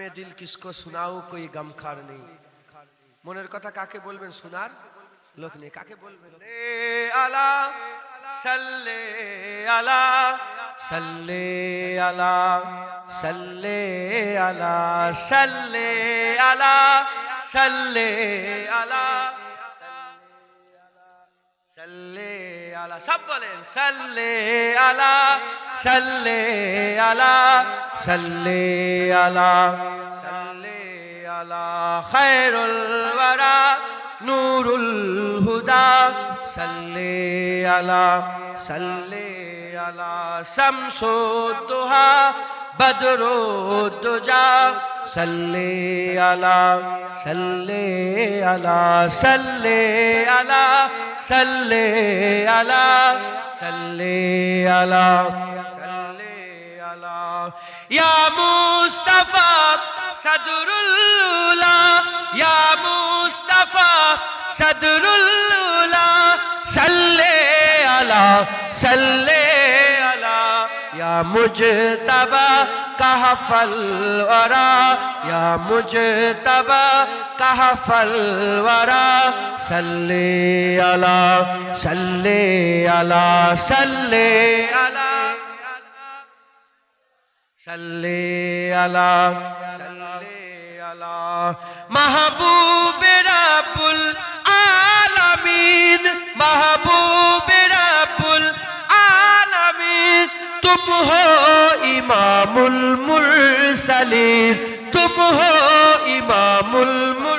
মে দিল কিসকো শোনাও কই গমখার নেই মনের কথা কাকে বলবেন শোনার? লোক নেই, কাকে বলবেন? রে আলা, সাল্লে আলা সাল্লে আলা সাল্লে আলা সাল্লে আলা সাল্লে আলা সাল্লে আলা, সব বলেন, সাল্লে আলা সাল্লে আলা সাল্লে আলা। সাল্লে মুস্তাফা সদরুল্লা ইয়া মুস্তাফা সদরুল্লা সাল্লে আলা সাল্লে আলা, ইয়া মুজতবা কাহফল ওয়ারা, ইয়া মুজতবা কাহফল ওয়ারা, সাল্লে আলা সাল্লে আলা সাল্লে আলা। সাল্লে আলা সাল্লে আলা। মাহবুবে রাব্বুল আলামিন মাহবুবে রাব্বুল আলামিন তুম হো ইমামুল মুরসালিন তুম হো ইমামুল মুরসালিন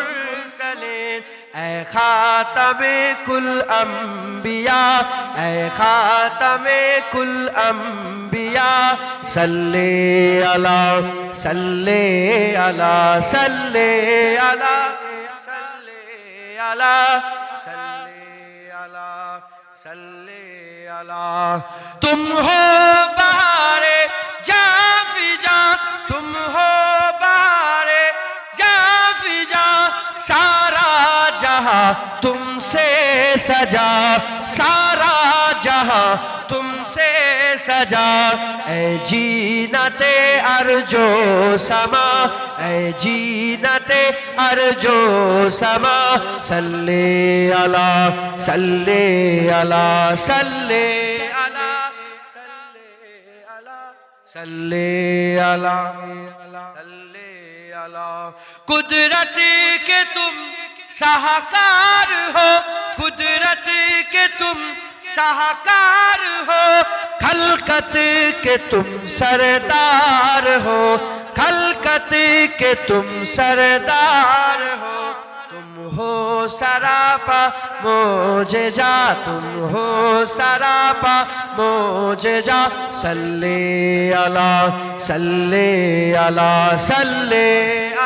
اے خاتم کل انبیاء اے خاتم کل انبیاء صلی علی صلی علی صلی علی صلی علی صلی علی صلی علی. تم ہو تم سے سجا، سارا جہاں تم سے سجا۔ اے جینتِ ارجو سما، اے جینتِ ارجو سما۔ سلے اللہ سلے اللہ سلے اللہ اللہ اللہ۔ قدرت کے تم साहकार हो कुदरत के तुम साहकार हो खलकत के तुम सरदार हो खलकत के तुम सरदार हो तुम हो सरापा मोजे जा तुम हो सरापा मोजे जा सल्ले अला सल्ले अला सल्ले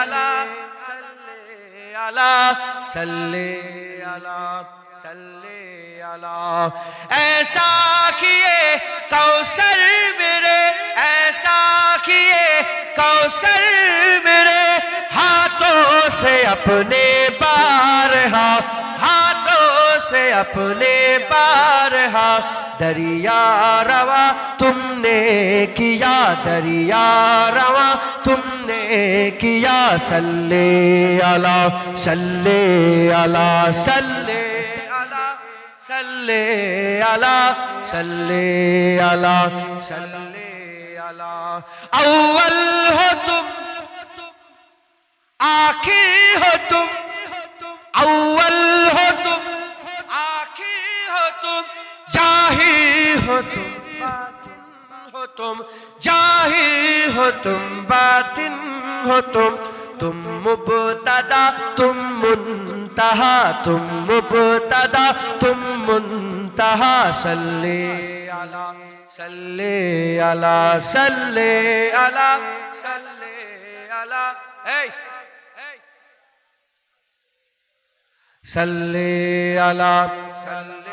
अला सल्ले अला सल्ले अला सल्ले अला ऐसा किए कौसर मेरे ऐसा किए कौसर मेरे हाथों से अपने बारहा हाथों से अपने बारहा दरिया रवा तुमने किया दरिया रवा तुमने किया सल्ले अला सल्ले अला सल्ले अला सल्ले अला सल्ले अला सल्ले अला अव्वल हो तुम आखिर हो तुम अव्वल हो तुम जाहिर हो तुम बातिन हो तुम जाहिर हो तुम बातिन हो तुम तुम मुबतदा तुम मुंतहा तुम मुबतदा तुम मुंतहा सल्ले अला सल्ले अला सल्ले अला सल्ले अला hey hey सल्ले अला सल्ले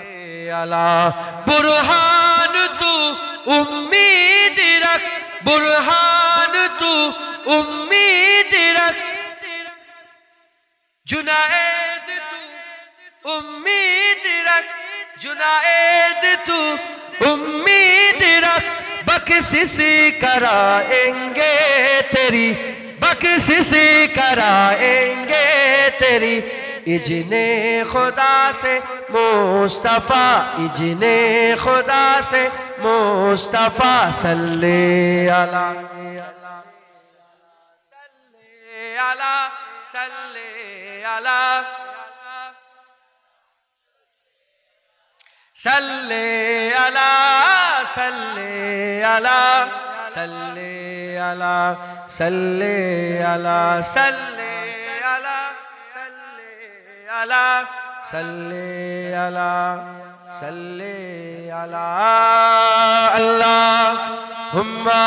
اللہ برہان تو امید رکھ، برہان تو امید رکھ۔ جنائد تو امید رکھ جنائد تو امید رکھ۔ بخشش کرائیں گے تیری، بخشش کرائیں گے تیری۔ इजने खुदा से मुस्तफ़ा इजने खुदा से मुस्तफ़ा सल्ले आला सल्ले आला सल्ले आला सल्ले आला सल्ले आला सल्ले आला सल्ले आला सल्ले আলা সাল্লি আলা সাল্লি আলা আল্লাহ হুম্মা।